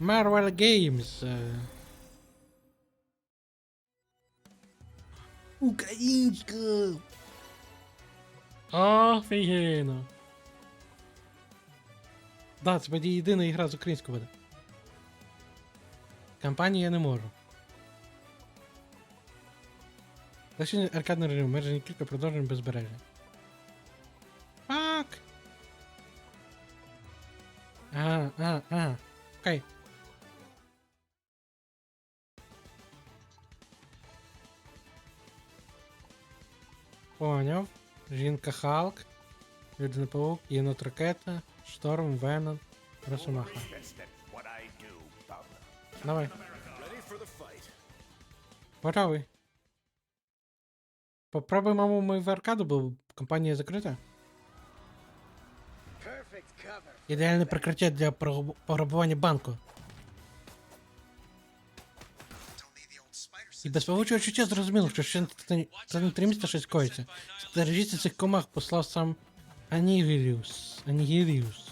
Marvel Games. Українська. Офігенно. Да, це буде єдина ігра з українською буде. Кампанії я не можу. Лише аркадний режим, обмежені кілька продовжень безбережжя. Фак! Ага, ага, ага. Окей. Поняв. Жінка Халк, Людина Паук, Єнот Ракета, Шторм, Венон, Росомаха. Давай. For the fight. Ми в аркаду, бо компанія закрита. Ідеальне прикриття для пограбування банку. І без павучого чуття зрозуміло, що ще це- не три міста щось коїться. Стережіться цих комах послав сам Анігіліус. Анігіліус.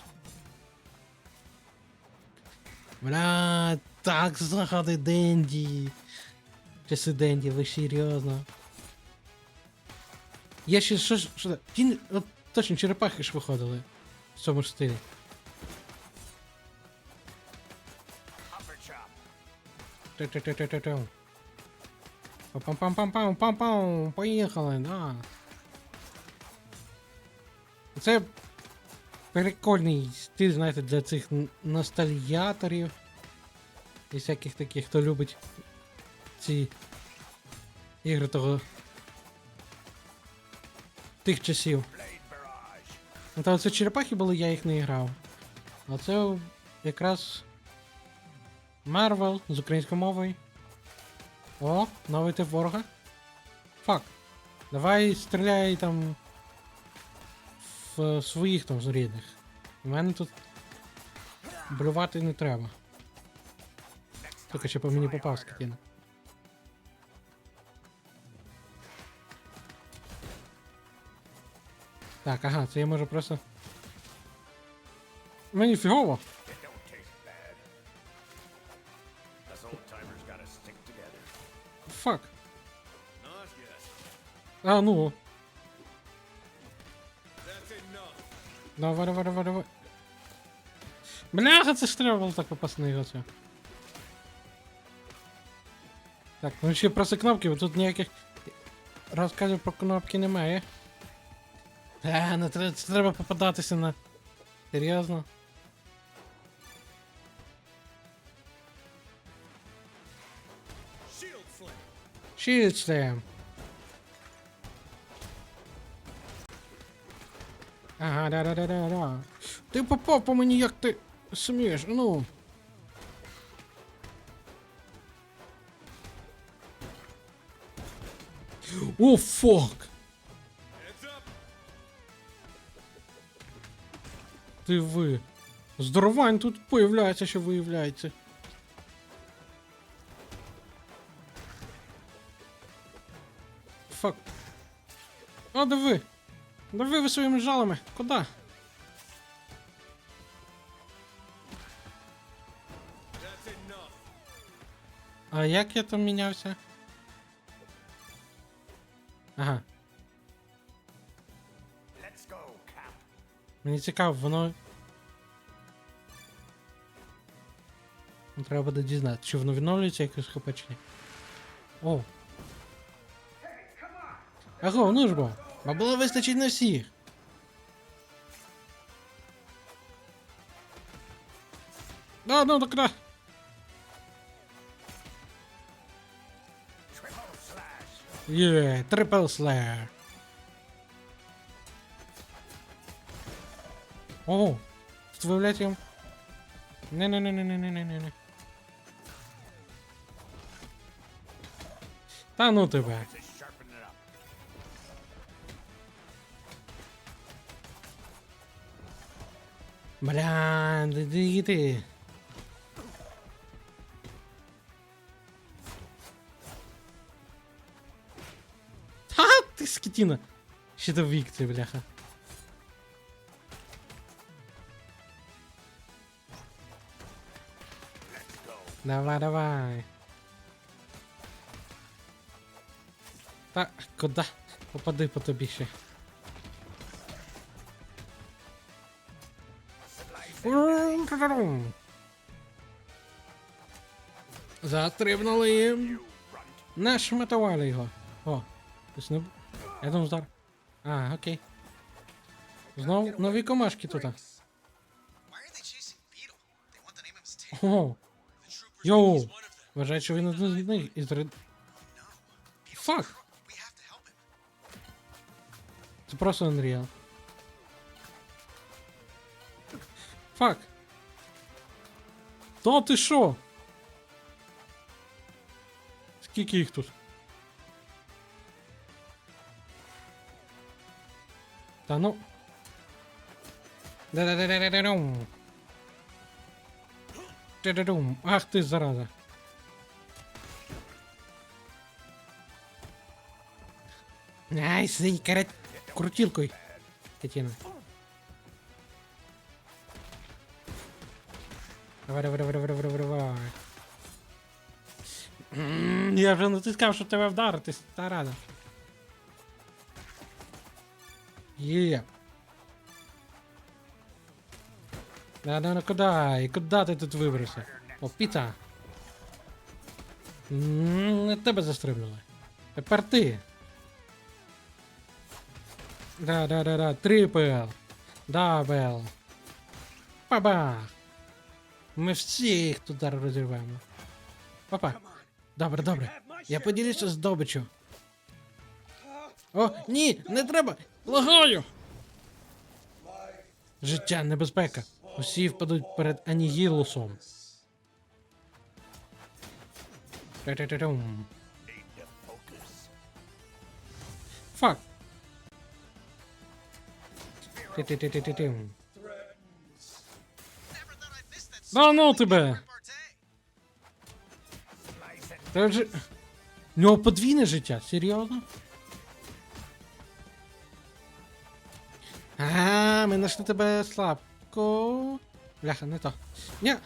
Бля, так заходи Денді. Часи Денді, ви серйозно. Я ще що ж. Що, ті, от, точно черепахи ж виходили в цьому ж стилі. Upper chop. Ту-ту-ту-ту-ту. Пам-пам-пам-пам, пам-пам, поїхали, да. Це прикольний стиль, знаєте, для цих ностальгіаторів і всяких таких, хто любить ці ігри того тих часів. Ну, Та це черепахи були, я їх не грав. А це якраз Marvel з українською мовою. О, новий тип ворога. Фак. Давай стріляй там в своїх там з рідних. У мене тут блювати не треба. Тільки ще по мені попав скотина. Так, ага, це я можу просто. Мені фігово. А, ну. Давай, давай, давай, давай. Бляха, це ж треба було так на його. Так, ну ще просто кнопки, бо тут ніяких розказів про кнопки немає. Е, не треба, це треба попадатися на. Серйозно? Shield Slam. Ага, да-да-да-да-да. Ти попав по мені, як ти смієш, ну. О, up. Ти ви. Здоровань тут появляється, що виявляється. Фак. О, диви. Диви ви своїми жалами. Куда? А як я там мінявся? Ага. Go. Мені цікаво, воно. Треба буде дізнатися, чи воно відновлюється якось хп чи ні. Аго, ну ж бо. Бабла вистачить на всіх. Да, ну так да. Є, трипл слер. О, тут виявляється їм. Не-не-не-не-не-не-не-не. Та ну тебе. Бля, де де ти? Ха, ти скотина. Щитовик ти, бляха. Давай, давай. Та куди? Попади по тобі ще. Застрибнули їм. Нашматували його. О, ось не... Я думав здар. А, окей. Знов нові комашки тут. О, йоу. Вважаю, що він один з них із ред... Фак! Це просто Unreal. Фак. Та ти що? Скільки їх тут? Та ну. Да-да-да-да-да-дум. Да-да-дум. Ах ти зараза. Ай, сидь, карать крутилкой. Давай, давай, давай, давай, давай, давай, Я вже натискав, щоб тебе вдарити, старада. Є. Да, да, ну куди? І куди ти тут вибрався? О, піца. М, Не тебе застрибнули. Тепер ти. Да, да, да, да. Трипл. Дабл. Бабах. Ми всіх тут зараз розірвемо. Папа. Добре, добре. Я поділюся з добичю. О, ні, не треба! Благаю! Життя, небезпека. Усі впадуть перед Анігілусом. Фак. Ти-ти-ти-ти-ти-тим. Да ну тебе! Та вже... У нього подвійне життя, серйозно? Ага, ми знайшли тебе слабко. Бляха, не то. Ня.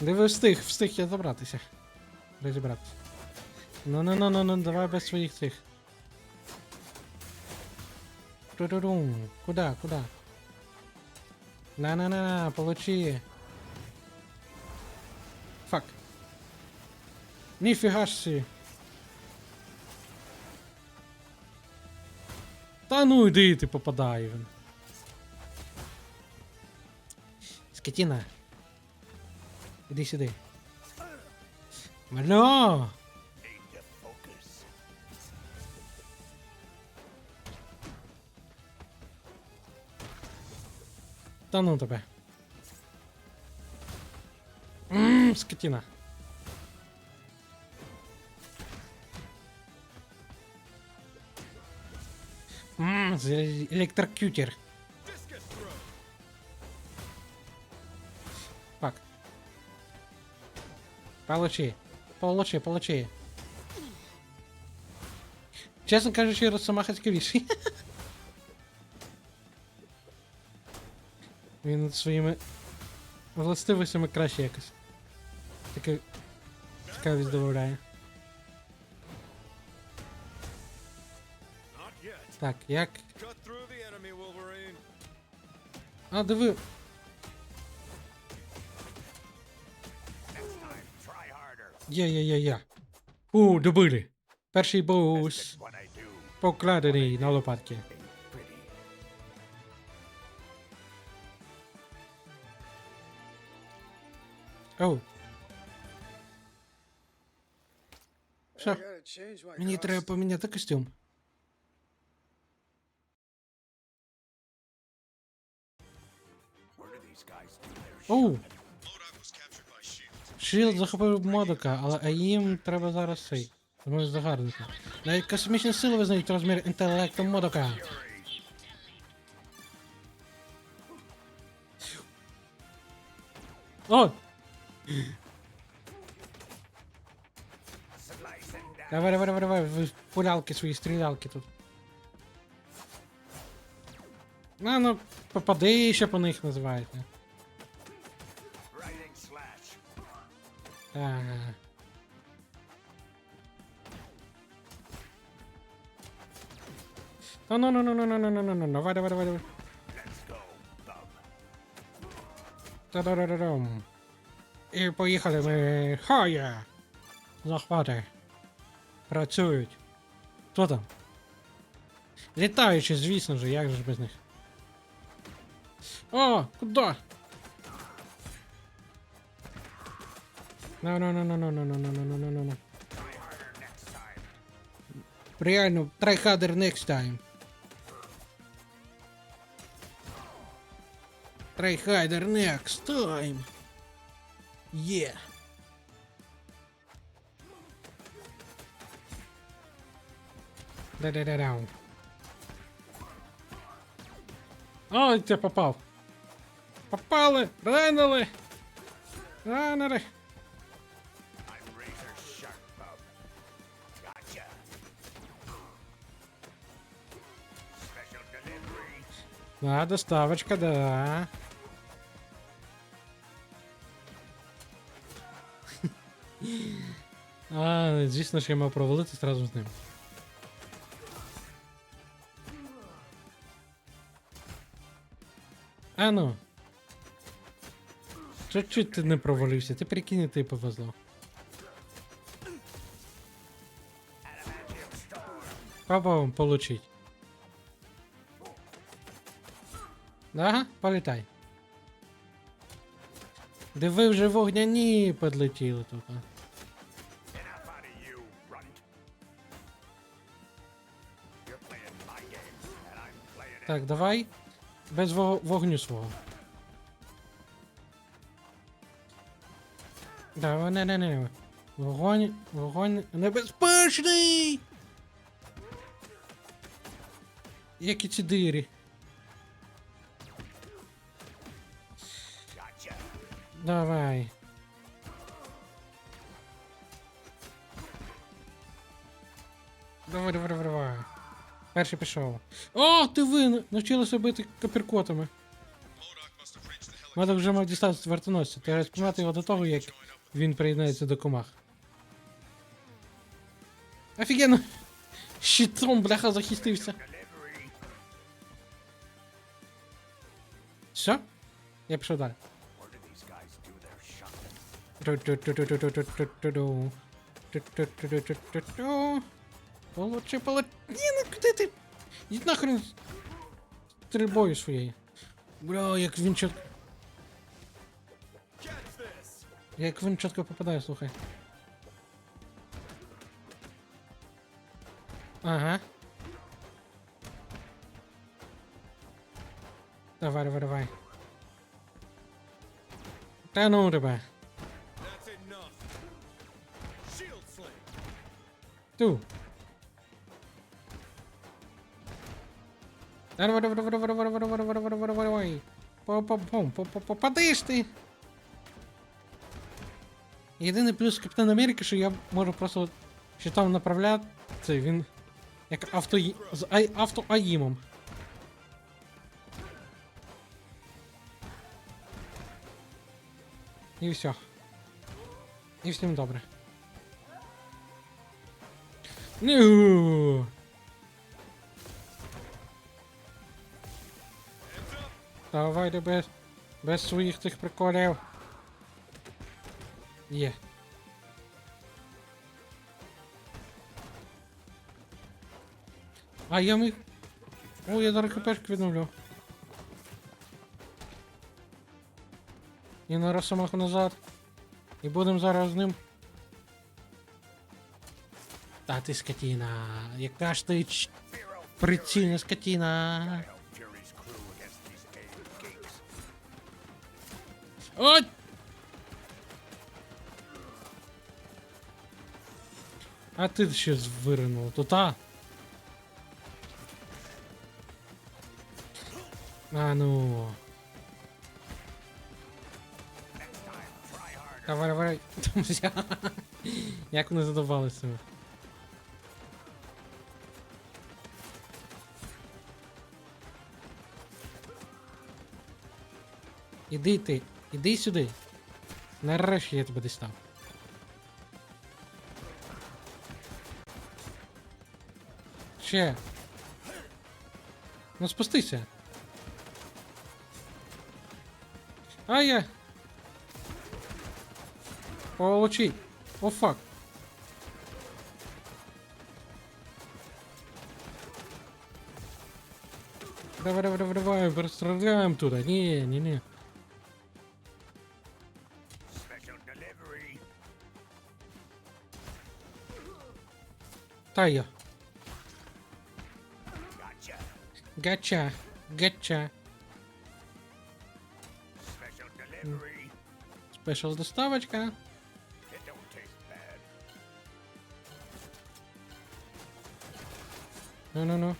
Диви, встиг, встиг я забратися. Розібратися. Ну ну ну ну ну давай без своїх цих. Ту-ду-дум. Куда, куда? На-на-на, получи. Фак. Ніфіга сі. Та ну йди, ти попадає він. Скотіна. Іди сюди. Маля! Та ну тебе. Ммм, скотіна. Ммм, електрокютер. Discus throw. Фак. Получи. Получи, получи. Чесно кажучи, Росомаха цікавіший. Він своїми властивостями краще якось. Таке цікавість додає. Так, як. А, диви. Є. У, добили. Перший What покладений на лопатки. Оу. Що? Мені треба поміняти костюм. Оу. Шилд захопив модука, але їм треба зараз цей. Тому загарбника. Навіть космічні сили визнають розмір інтелекту модука. О! Давай, давай, давай, давай, ви пулялки свої, стрілялки тут. А, ну, попади ще по них називаєте. Ага. Ну, ну, ну, ну, ну, ну, ну, ну, ну, давай, давай, давай, давай. Та-да-да-да-дам. І поїхали ми. Хая! Захвати. Працюють. Хто там? Літаючі, звісно ж, як же без них. О, куди? Time. Реально, try harder next time. Try harder next time. Yeah. Да-да-да, да. А, Ой, я попал. Попалы, ранили. Ранили. Да, доставочка, да. А, звісно ж, я мав провалитись разом з ним. А ну. Чуть-чуть ти не провалився, ти прикинь, ти повезло. Попробуем получить. Ага, політай. Диви вже вогняні підлетіли тут. А. Так, давай. Без вогню свого. Давай, не, не, не. Вогонь, вогонь небезпечний! Які ці дирі. Давай. Давай, давай, давай, давай. Перший пішов. О, ти ви навчилися бити капіркотами. Медок вже мав дістатися вертоносця. Ти розпіймати його до того, як він приєднається до комах. Офігенно! Щитом, бляха, захистився. Все? Я пішов далі. Where Получи, получи. Ні, ну куди ти? Йди нахрен з стрільбою своєю. Бля, як він чітко. Як він чітко попадає, слухай. Ага. Давай, давай, давай. Та ну тебе. Ту. Попадиш ти. Єдиний плюс Капітан Америки, що я можу просто щитом направляти, він як авто з ай, авто аїмом. І все. І всім добре. Ну. Давайте без, без своїх цих приколів. Є. А я міг. О, я зараз хпшки відновлю. І на росомаху назад. І будемо зараз з ним. Та ти скотіна. Яка ж ти прицільна скотіна. От! А ти ще виринув, то та. А ну. Давай, давай. Як вони задавалися. Іди ти, Іди сюди. Нарешті я тебе дістав. Ще. Ну спустися. А я. Получи. О, фак. Давай, давай, давай, давай, расстреляем туда. Не, не, не. Gotcha. Гача. Гача. Спешл доставочка. Ну-ну-ну.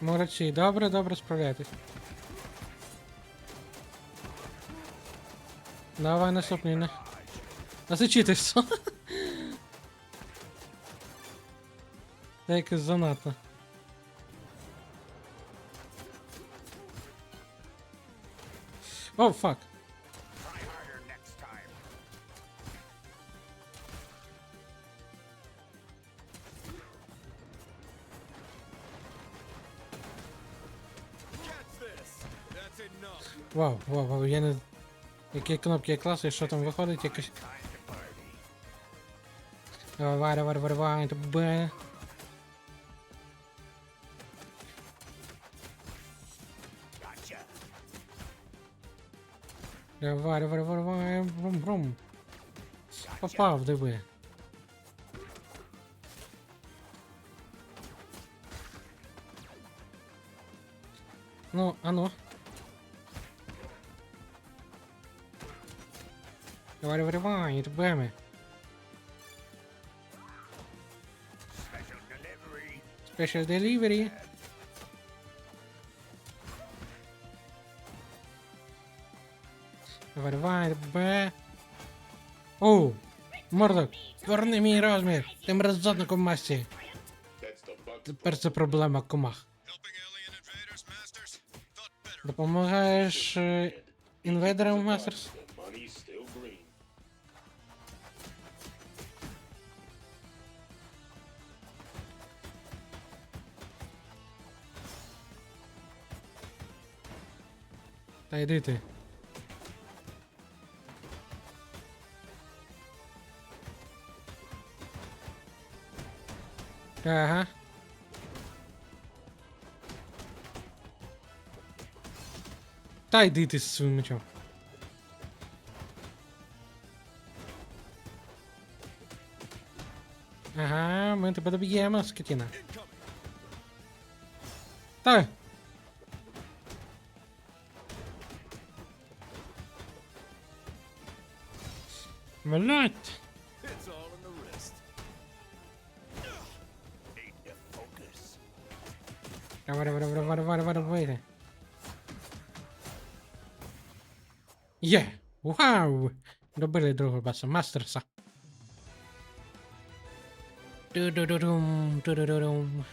Молодці, добре, добре справляйтесь. Давай наступний. Насичити все. Та якось занадто. О, фак. Вау, вау, вау, я не. Які кнопки я класу і що там виходить, якось. Time to party. Давай, давай, давай, давай, Б. Gotcha. Давай, давай, давай, давай, брум, брум. Попав, диви. Ну, а ну. Давай, давай, давай, тебе. Special Special delivery. Давай, тебе. Оу, мордок, верни мій розмір. Ти мерзотником масі. Тепер це проблема комах. Допомагаєш е, інвейдерам Мастерс? Та йди ти. Ага. Та йди ти з своїм мечом. Ага, ми тебе доб'ємо, скотіна. Та. Focus. Давай, давай, давай, давай, давай, давай, давай. Є! Вау! Добили другого баса, мастерса. Ду-ду-ду-дум, ду-ду-ду-дум.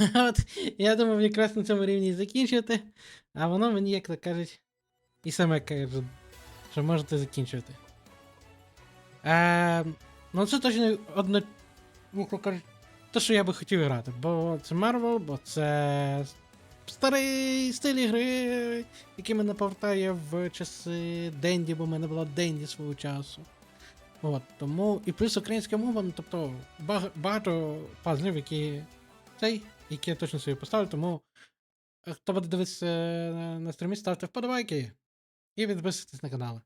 От, я думав якраз на цьому рівні закінчити, а воно мені, як то кажуть, і саме каже, що можете закінчувати. Е, ну це точно одно, те, що я би хотів грати, бо це Marvel, бо це старий стиль ігри, який мене повертає в часи Денді, бо в мене була Денді свого часу. От, тому і плюс українська мова, ну, тобто багато пазлів, які цей, які я точно собі поставлю, тому е, хто буде дивитися на, на стрімі, ставте вподобайки і підписуйтесь на канал.